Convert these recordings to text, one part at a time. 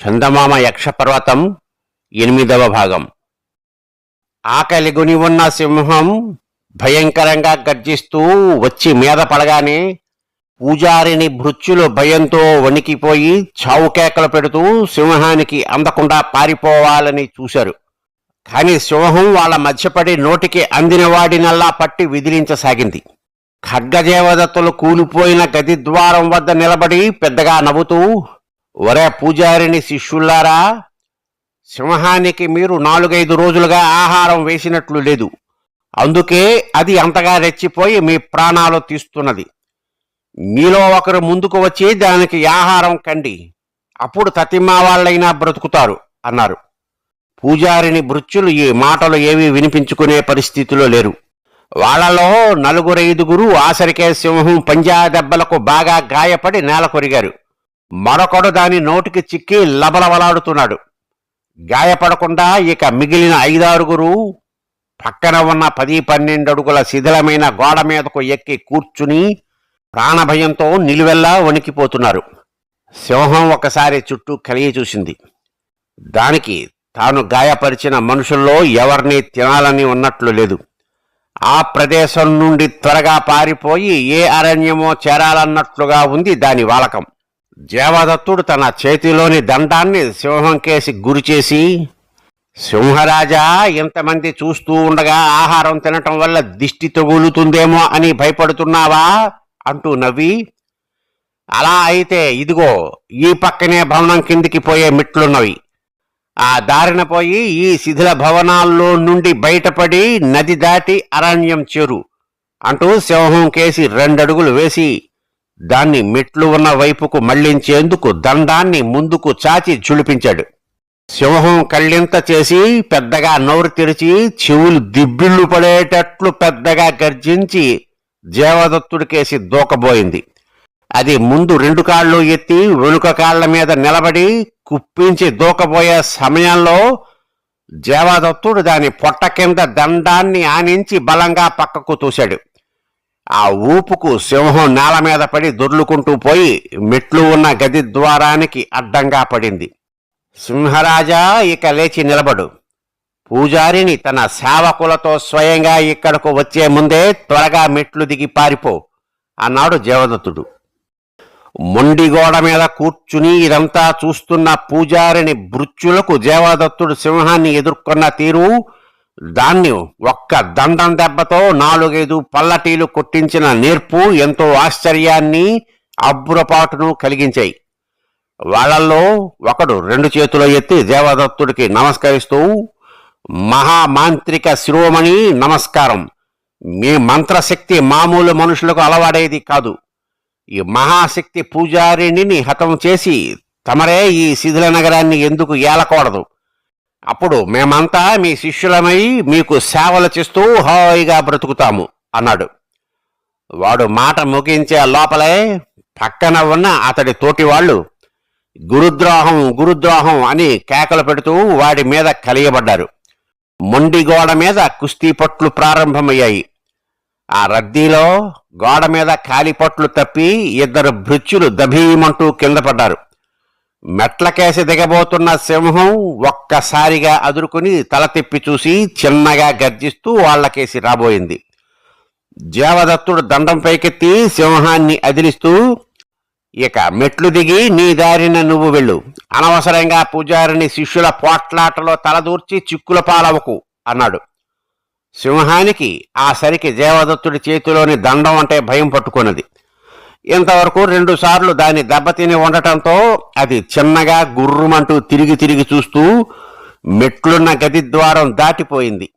చందమామ యక్షపర్వతం ఎనిమిదవ భాగం. ఆకలిగొని ఉన్న సింహం భయంకరంగా గర్జిస్తూ వచ్చి మీద పడగానే పూజారిని భృత్యులు భయంతో వణికిపోయి చావుకేకలు పెడుతూ సింహానికి అందకుండా పారిపోవాలని చూశారు. కాని సింహం వాళ్ళ మధ్యపడి నోటికి అందిన వాడినల్లా పట్టి విదిలించసాగింది. ఖడ్గజేవదత్తులు కూలిపోయిన గది ద్వారం వద్ద నిలబడి పెద్దగా నవ్వుతూ ఒరే పూజారిని శిష్యులారా సింహానికి మీరు నాలుగైదు రోజులుగా ఆహారం వేసినట్లు లేదు. అందుకే అది అంతగా రెచ్చిపోయి మీ ప్రాణాలు తీస్తున్నది. మీలో ఒకరు ముందుకు వచ్చి దానికి ఆహారం కండి. అప్పుడు తతిమ్మా వాళ్ళైనా బ్రతుకుతారు అన్నారు. పూజారిని భృత్యులు ఈ మాటలు ఏమీ వినిపించుకునే పరిస్థితిలో లేరు. వాళ్ళలో నలుగురైదుగురు ఆసరికే సింహం పంజా దెబ్బలకు బాగా గాయపడి నేల కొరిగారు మరొకడు దాని నోటికి చిక్కి లబలబలాడుతున్నాడు. గాయపడకుండా ఇక మిగిలిన ఐదారుగురు పక్కన ఉన్న పది పన్నెండు అడుగుల శిథిలమైన గోడ మీదకు ఎక్కి కూర్చుని ప్రాణభయంతో నిలువెల్లా వణికిపోతున్నారు. సింహం ఒకసారి చుట్టూ కలిగి చూసింది. దానికి తాను గాయపరిచిన మనుషుల్లో ఎవరిని తినాలని ఉన్నట్లు లేదు. ఆ ప్రదేశం నుండి త్వరగా పారిపోయి ఏ అరణ్యమో చేరాలన్నట్లుగా ఉంది దాని వాలకం. దేవదత్తుడు తన చేతిలోని దండాన్ని సింహం కేసి గురిచేసి సింహరాజా ఇంతమంది చూస్తూ ఉండగా ఆహారం తినటం వల్ల దిష్టి తగులుతుందేమో అని భయపడుతున్నావా? అంటూ నవ్వి అలా అయితే ఇదిగో ఈ పక్కనే భవనం కిందికి పోయే మెట్లున్నవి. ఆ దారిన పోయి ఈ శిథిల భవనాల్లో నుండి బయటపడి నది దాటి అరణ్యం చేరు అంటూ సింహం కేసి రెండడుగులు వేసి దాన్ని మెట్లు ఉన్న వైపుకు మళ్ళించేందుకు దండాన్ని ముందుకు చాచి చులిపించాడు. సింహం కళ్ళింత చేసి పెద్దగా నోరు తెరిచి చెవులు దిబ్బిళ్ళు పడేటట్లు పెద్దగా గర్జించి దేవదత్తుడికేసి దూకబోయింది. అది ముందు రెండు కాళ్ళు ఎత్తి వెనుక కాళ్ళ మీద నిలబడి కుప్పించి దూకబోయే సమయంలో దేవదత్తుడు దాని పొట్ట కింద దండాన్ని ఆనించి బలంగా పక్కకు తూశాడు. ఆ ఊపుకు సింహం నేల మీద పడి దొర్లుకుంటూ పోయి మెట్లు ఉన్న గది ద్వారానికి అడ్డంగా పడింది. సింహరాజా ఇక లేచి నిలబడు. పూజారిని తన సేవకులతో స్వయంగా ఇక్కడకు వచ్చే ముందే త్వరగా మెట్లు దిగి పారిపో అన్నాడు జీవదత్తుడు మొండిగోడ మీద కూర్చుని ఇదంతా చూస్తున్న పూజారిని భృత్యులకు జీవదత్తుడు సింహాన్ని ఎదుర్కొన్న తీరు దాన్ని ఒక్క దండం దెబ్బతో నాలుగైదు పల్లటీలు కొట్టించిన నేర్పు ఎంతో ఆశ్చర్యాన్ని అబ్బురపాటును కలిగించాయి. వాళ్ళల్లో ఒకడు రెండు చేతులు ఎత్తి దేవదత్తుడికి నమస్కరిస్తూ మహామాంత్రిక శిరోమణి నమస్కారం. మీ మంత్రశక్తి మామూలు మనుషులకు అలవాడేది కాదు. ఈ మహాశక్తి పూజారిణిని హతం చేసి తమరే ఈ శిథిల నగరాన్ని ఎందుకు ఏలకూడదు? అప్పుడు మేమంతా మీ శిష్యులమై మీకు సేవలు చేస్తూ హాయిగా బ్రతుకుతాము అన్నాడు. వాడు మాట ముగించే లోపలే పక్కన ఉన్న అతడి తోటి వాళ్ళు గురుద్రోహం గురుద్రోహం అని కేకలు పెడుతూ వాడి మీద కలియబడ్డారు. మొండి గోడ మీద కుస్తీ పట్లు ప్రారంభమయ్యాయి. ఆ రద్దీలో గోడ మీద కాలిపట్లు తప్పి ఇద్దరు భృత్యులు దభీమంటూ కింద పడ్డారు. మెట్లకేసి దిగబోతున్న సింహం ఒక్కసారిగా అదురుకుని తల తిప్పి చూసి చిన్నగా గర్జిస్తూ వాళ్ళకేసి రాబోయింది. జీవదత్తుడు దండం పైకెత్తి సింహాన్ని అదిలిస్తూ ఇక మెట్లు దిగి నీ దారిన నువ్వు వెళ్ళు. అనవసరంగా పూజారిని శిష్యుల పోట్లాటలో తలదూర్చి చిక్కుల పాలవకు అన్నాడు. సింహానికి ఆ సరికి జీవదత్తుడి చేతిలోని దండం అంటే భయం పట్టుకున్నది. ఇంతవరకు రెండు సార్లు దాని దెబ్బతిని ఉండటంతో అది చిన్నగా గుర్రుమంటూ తిరిగి తిరిగి చూస్తూ మెట్లున్న గది ద్వారం దాటిపోయింది.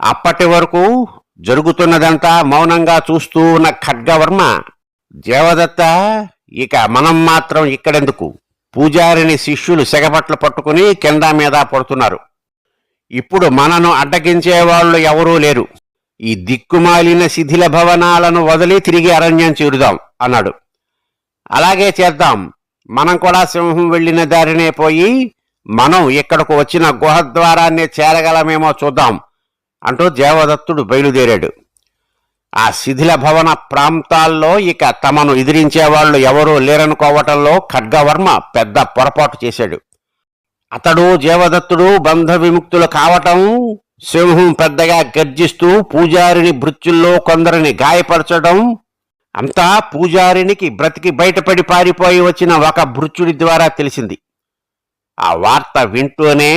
అప్పటి వరకు జరుగుతున్నదంతా మౌనంగా చూస్తూ ఉన్న ఖడ్గవర్మ దేవదత్త ఇక మనం మాత్రం ఇక్కడెందుకు? పూజారిని శిష్యులు సెగపట్లు పట్టుకుని కింద మీద పడుతున్నారు. ఇప్పుడు మనను అడ్డగించే వాళ్ళు ఎవరూ లేరు. ఈ దిక్కుమాలిన శిథిల భవనాలను వదిలి తిరిగి అరణ్యం చేరుదాం. అన్నాడు. అలాగే చేద్దాం. మనం కూడా సింహం వెళ్ళిన దారినే పోయి మనం ఇక్కడకు వచ్చిన గుహ ద్వారాన్ని చేరగలమేమో చూద్దాం అంటూ దేవదత్తుడు బయలుదేరాడు. ఆ శిథిల భవన ప్రాంతాల్లో ఇక తమను ఎదిరించే వాళ్ళు ఎవరూ లేరనుకోవటంలో ఖడ్గవర్మ పెద్ద పొరపాటు చేశాడు. అతడు జీవదత్తుడు బంధ విముక్తులు కావటం సింహం పెద్దగా గర్జిస్తూ పూజారిని భృత్యుల్లో కొందరిని గాయపరచడం అంతా పూజారినికి బ్రతికి బయటపడి పారిపోయి వచ్చిన ఒక భృత్యుడి ద్వారా తెలిసింది. ఆ వార్త వింటూనే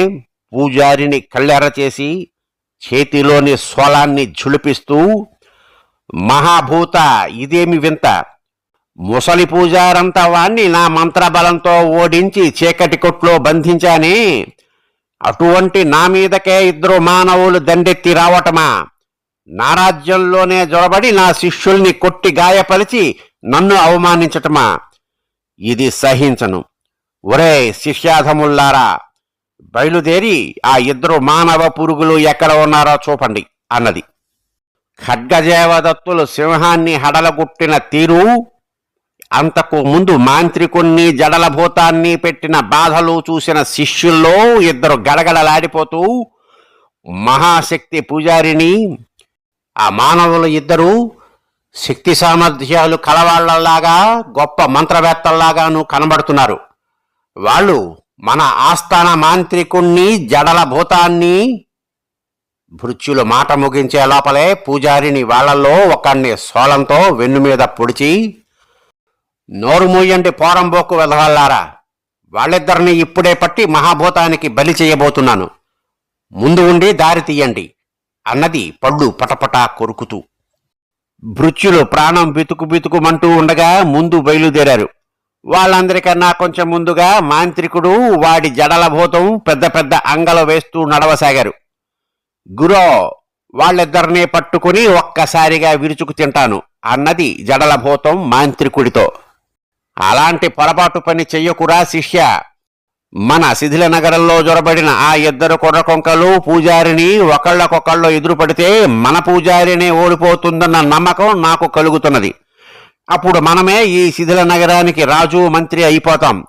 పూజారిని కళ్ళెర చేసి చేతిలోని స్వలాన్ని ఝుళిపిస్తూ మహాభూత ఇదేమి వింత? ముసలి పూజారంతా వాణ్ణి నా మంత్రబలంతో ఓడించి చీకటి కొట్లో బంధించానే? అటువంటి నా మీదకే ఇద్దరు మానవులు దండెత్తి రావటమా? నా రాజ్యంలోనే జొరబడి నా శిష్యుల్ని కొట్టి గాయపరిచి నన్ను అవమానించటమా? ఇది సహించను. ఒరే శిష్యాధముల్లారా బయలుదేరి ఆ ఇద్దరు మానవ పురుగులు ఎక్కడ ఉన్నారో చూపండి అన్నది. ఖడ్గజేవదత్తులు సింహాన్ని హడలగొట్టిన తీరు అంతకు ముందు మాంత్రికుణ్ణి జడలభూతాన్ని పెట్టిన బాధలు చూసిన శిష్యుల్లో ఇద్దరు గడగడలాడిపోతూ మహాశక్తి పూజారిని ఆ మానవులు ఇద్దరూ శక్తి సామర్థ్యాలు కలవాళ్ళలాగా గొప్ప మంత్రవేత్తల్లాగాను కనబడుతున్నారు. వాళ్ళు మన ఆస్థాన మాంత్రికుణ్ణి జడల భూతాన్ని భృత్యులు మాట ముగించే లోపలే పూజారిని వాళ్ళల్లో ఒకణ్ణి సోలంతో వెన్ను మీద పొడిచి నోరు మూయండి పోరంబోకు వెదవల్లారా వాళ్ళిద్దరిని ఇప్పుడే పట్టి మహాభూతానికి బలి చేయబోతున్నాను. ముందు ఉండి దారి తీయండి. అన్నది పళ్ళు పటపటా కొరుకుతూ. భృత్యులు ప్రాణం బితుకు బితుకుమంటూ ఉండగా ముందు బయలుదేరారు. వాళ్ళందరికన్నా కొంచెం ముందుగా మాంత్రికుడు వాడి జడల భూతం పెద్ద పెద్ద అంగలు వేస్తూ నడవసాగారు. గురో వాళ్ళిద్దరినీ పట్టుకుని ఒక్కసారిగా విరుచుకు తింటాను అన్నది జడల భూతం మాంత్రికుడితో. అలాంటి పొరపాటు పని చెయ్యకురా శిష్య మన శిథిల నగరంలో జొరబడిన ఆ ఇద్దరు కొర్రకొంకలు పూజారిని ఒకళ్ళకొకళ్ళు ఎదురుపడితే మన పూజారినే ఓడిపోతుందన్న నమ్మకం నాకు కలుగుతున్నది. అప్పుడు మనమే ఈ శిథిల నగరానికి రాజు మంత్రి అయిపోతాం.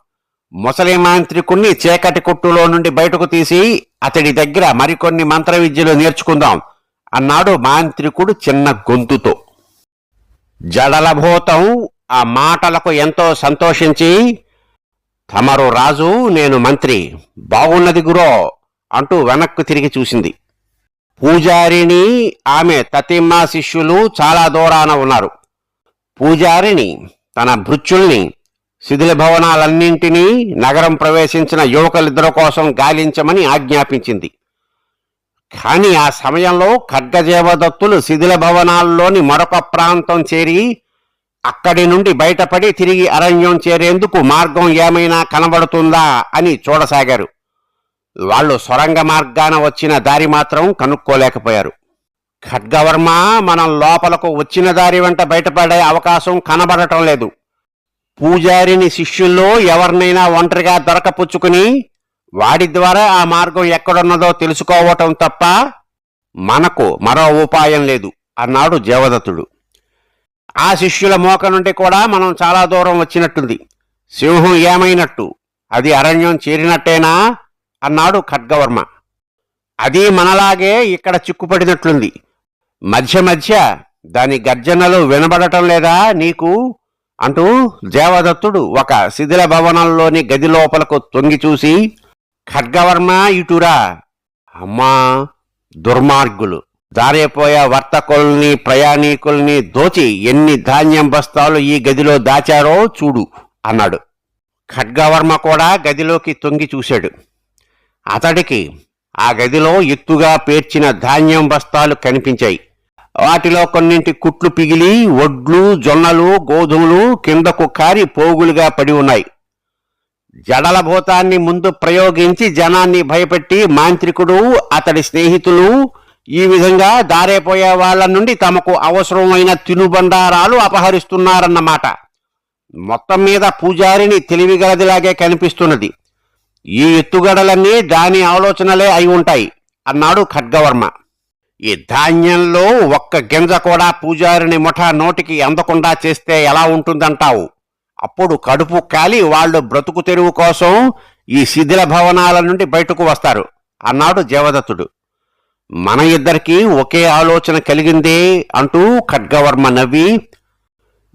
ముసలి మాంత్రికుణ్ణి చీకటి కొట్టులో నుండి బయటకు తీసి అతడి దగ్గర మరికొన్ని మంత్ర విద్యలు నేర్చుకుందాం అన్నాడు మాంత్రికుడు చిన్న గొంతుతో. జడలభూతం ఆ మాటలకు ఎంతో సంతోషించి తమరు రాజు నేను మంత్రి. బాగున్నది గురో అంటూ వెనక్కు తిరిగి చూసింది. పూజారిని ఆమె తతిమ్మ శిష్యులు చాలా దూరాన ఉన్నారు. పూజారిని తన భృత్యుల్ని శిథిల భవనాలన్నింటినీ నగరం ప్రవేశించిన యువకులిద్దరి కోసం గాలించమని ఆజ్ఞాపించింది. కాని ఆ సమయంలో ఖడ్గజేవదత్తులు శిథిల భవనాల్లోని మరొక ప్రాంతం చేరి అక్కడి నుండి బయటపడి తిరిగి అరణ్యం చేరేందుకు మార్గం ఏమైనా కనబడుతుందా అని చూడసాగారు. వాళ్ళు సొరంగ మార్గాన వచ్చిన దారి మాత్రం కనుక్కోలేకపోయారు. ఖడ్గవర్మ మనం లోపలకు వచ్చిన దారి వెంట బయటపడే అవకాశం కనబడటం లేదు. పూజారిని శిష్యుల్లో ఎవరినైనా ఒంటరిగా దొరకపుచ్చుకుని వాడి ద్వారా ఆ మార్గం ఎక్కడున్నదో తెలుసుకోవటం తప్ప మనకు మరో ఉపాయం లేదు అన్నాడు దేవదత్తుడు. ఆ శిష్యుల మోక నుండి కూడా మనం చాలా దూరం వచ్చినట్టుంది. సింహం ఏమైనట్టు? అది అరణ్యం చేరినట్టేనా? అన్నాడు ఖడ్గవర్మ. అది మనలాగే ఇక్కడ చిక్కుపడినట్లుంది. మధ్య మధ్య దాని గర్జనలు వినబడటం లేదా నీకు? అంటూ దేవదత్తుడు ఒక శిథిల భవనంలోని గది లోపలకు తొంగి చూసి ఖడ్గవర్మ ఇటురా. అమ్మా దుర్మార్గులు. దారిపోయే వర్తకుల్ని ప్రయాణికుల్ని దోచి ఎన్ని ధాన్యం బస్తాలు ఈ గదిలో దాచారో చూడు అన్నాడు. ఖడ్గవర్మ కూడా గదిలోకి తొంగి చూశాడు. అతడికి ఆ గదిలో ఎత్తుగా పేర్చిన ధాన్యం బస్తాలు కనిపించాయి. వాటిలో కొన్నింటి కుట్లు పిగిలి ఒడ్లు జొన్నలు గోధుమలు కిందకు కారి పోగులుగా పడి ఉన్నాయి. జడల భూతాన్ని ముందు ప్రయోగించి జనాన్ని భయపెట్టి మాంత్రికుడు అతడి స్నేహితులు ఈ విధంగా దారేపోయే వాళ్ళ నుండి తమకు అవసరమైన తినుబండారాలు అపహరిస్తున్నారన్నమాట. మొత్తం మీద పూజారిని తెలివిగలదిలాగే కనిపిస్తున్నది. ఈ ఎత్తుగడలన్నీ దాని ఆలోచనలే అయి ఉంటాయి అన్నాడు ఖడ్గవర్మ. ఈ ధాన్యంలో ఒక్క గింజ కూడా పూజారిని ముఠా నోటికి అందకుండా చేస్తే ఎలా ఉంటుందంటావు? అప్పుడు కడుపు కాలి వాళ్ళు బ్రతుకు తెరువు కోసం ఈ శిథిల భవనాల నుండి బయటకు వస్తారు అన్నాడు దేవదత్తుడు మన ఇద్దరికీ ఒకే ఆలోచన కలిగిందే అంటూ ఖడ్గవర్మ నవ్వి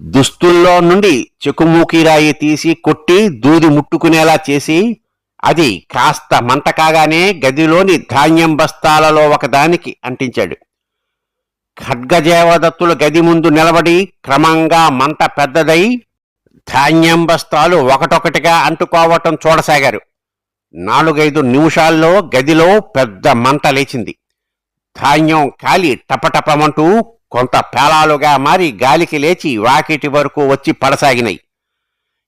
దుస్తుల్లో నుండి చెకుమూకిరాయి తీసి కొట్టి దూది ముట్టుకునేలా చేసి అది కాస్త మంట కాగానే గదిలోని ధాన్యం బస్తాలలో ఒకదానికి అంటించాడు. ఖడ్గజేవదత్తుల గది ముందు నిలబడి క్రమంగా మంట పెద్దదై ధాన్యం బస్తాలు ఒకటొకటిగా అంటుకోవటం చూడసాగారు. నాలుగైదు నిమిషాల్లో గదిలో పెద్ద మంట లేచింది. ధాన్యం కాలి టపటపమంటూ కొంత పేలాలుగా మారి గాలికి లేచి వాకిటి వరకు వచ్చి పడసాగినాయి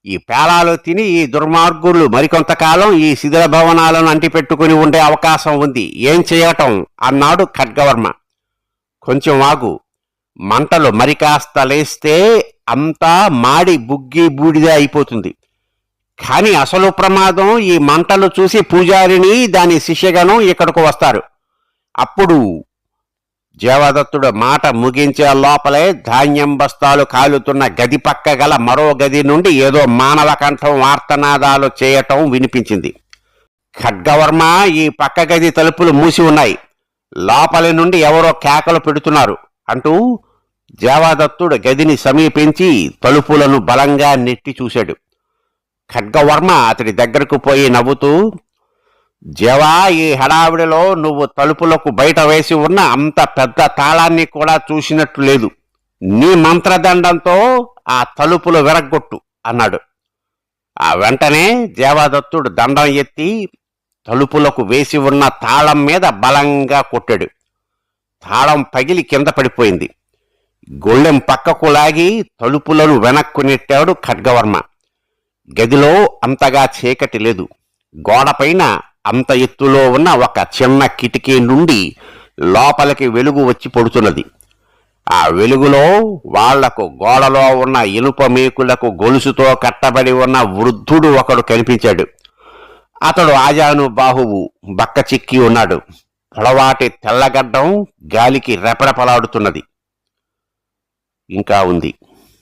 ఈ పేలాలు తిని ఈ దుర్మార్గులు మరికొంతకాలం ఈ శిథిల భవనాలను అంటిపెట్టుకుని ఉండే అవకాశం ఉంది. ఏం చేయటం? అన్నాడు ఖడ్గవర్మ. కొంచెం వాగు మంటలు మరి కాస్త లేస్తే అంతా మాడి బుగ్గి బూడిద అయిపోతుంది. కానీ అసలు ప్రమాదం ఈ మంటలు చూసి పూజారిని దాని శిష్యగణం ఇక్కడకు వస్తారు. అప్పుడు జీవదత్తుడు మాట ముగించే లోపలే ధాన్యం బస్తాలు కాలుతున్న గది పక్క గల మరో గది నుండి ఏదో మానవ కంఠం వార్తనాదాలు చేయటం వినిపించింది. ఖడ్గవర్మ ఈ పక్క గది తలుపులు మూసి ఉన్నాయి. లోపలి నుండి ఎవరో కేకలు పెడుతున్నారు అంటూ జేవదత్తుడు గదిని సమీపించి తలుపులను బలంగా నెట్టి చూశాడు. ఖడ్గవర్మ అతడి దగ్గరకు పోయి నవ్వుతూ జవా ఈ హడావిడిలో నువ్వు తలుపులకు బయట వేసి ఉన్న అంత పెద్ద తాళాన్ని కూడా చూసినట్టు లేదు. నీ మంత్రదండంతో ఆ తలుపులు విరగ్గొట్టు అన్నాడు. ఆ వెంటనే దేవదత్తుడు దండం ఎత్తి తలుపులకు వేసి ఉన్న తాళం మీద బలంగా కొట్టాడు. తాళం పగిలి కింద పడిపోయింది. గొళ్ళెం పక్కకు లాగి తలుపులను వెనక్కు నెట్టాడు ఖడ్గవర్మ. గదిలో అంతగా చీకటి లేదు. గోడపైన అంత ఎత్తులో ఉన్న ఒక చిన్న కిటికీ నుండి లోపలికి వెలుగు వచ్చి పడుతున్నది. ఆ వెలుగులో వాళ్ళకు గోడలో ఉన్న ఇనుప మేకులకు గొలుసుతో కట్టబడి ఉన్న వృద్ధుడు ఒకడు కనిపించాడు. అతడు ఆజాను బాహువు బక్క చిక్కి ఉన్నాడు. పొడవాటి తెల్లగడ్డం గాలికి రెపరెపలాడుతున్నది. ఇంకా ఉంది.